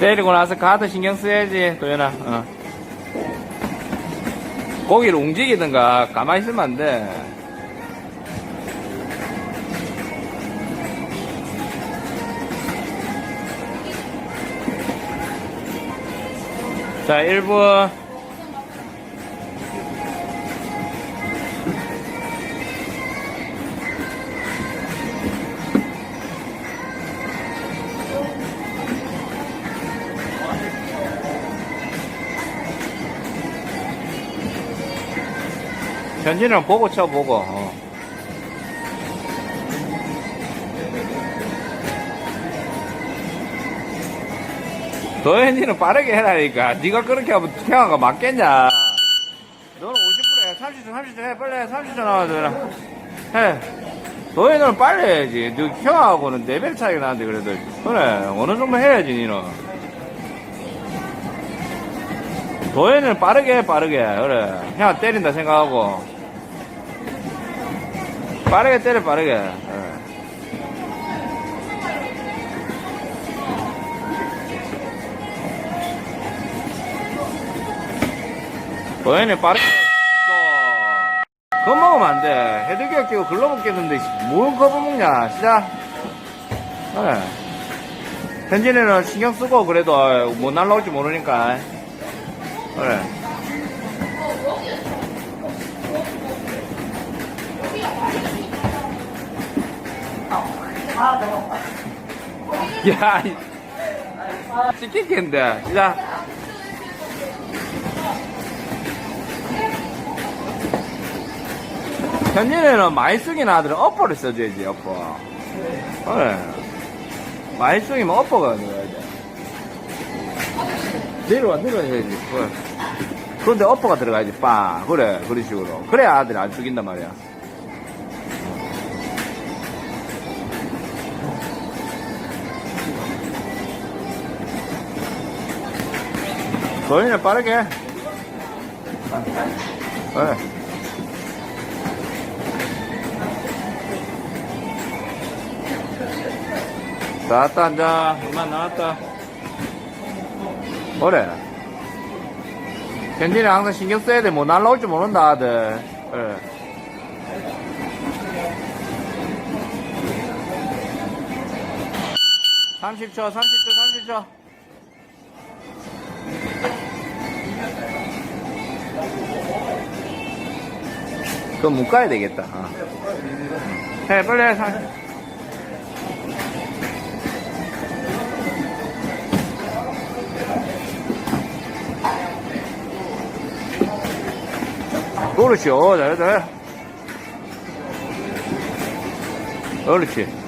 때리고 나서 가드 신경 써야지, 도현아. 어. 고기를 움직이든가 가만히 있으면 안 돼. 자, 1분. 현진이랑 보고 쳐, 보고. 어. 도현이는 빠르게 해라니까. 네가 그렇게 하면 태화가 맞겠냐. 너는 50% 해. 30초, 30초 해. 빨리 해. 30초 나와줘라. 해. 도현이는 빨리 해야지. 너 형하고는 4배 차이가 나는데, 그래도. 그래. 어느 정도 해야지, 니는. 도현이는 빠르게 해, 빠르게. 그래. 형 때린다 생각하고. 빠르게 때려, 빠르게. 도현이 빠르게 또. 겁먹으면 안 돼. 헤드기어 끼고 글러 먹겠는데, 뭘 겁먹냐, 시작. 그래. 현진이는 신경 쓰고 그래도 못 날라올지 모르니까. 그래. 야, 이- 찍히겠는데. 시작. 현진이는 많이 쓰긴 하더라. 어퍼를 써줘야지, 어퍼. 그래. 많이 쓰기면 어퍼가 돼. 내려와, 내려와야지. 그래. 그런데 어퍼가 들어가야지, 빵. 그래, 그런 식으로. 그래야 아들이 안 죽인단 말이야. 도현이는 빠르게. 해. 그래. 나왔다, 앉아. 이만 나왔다. 그래. 현진이 항상 신경 써야 돼. 뭐 날라올 줄 모른다, 아들. 그래. (30초) (30초) (30초) 그럼 묶어야 되겠다 어. 해 빨리 해 사- 그렇지 어 잘해 잘해 그렇지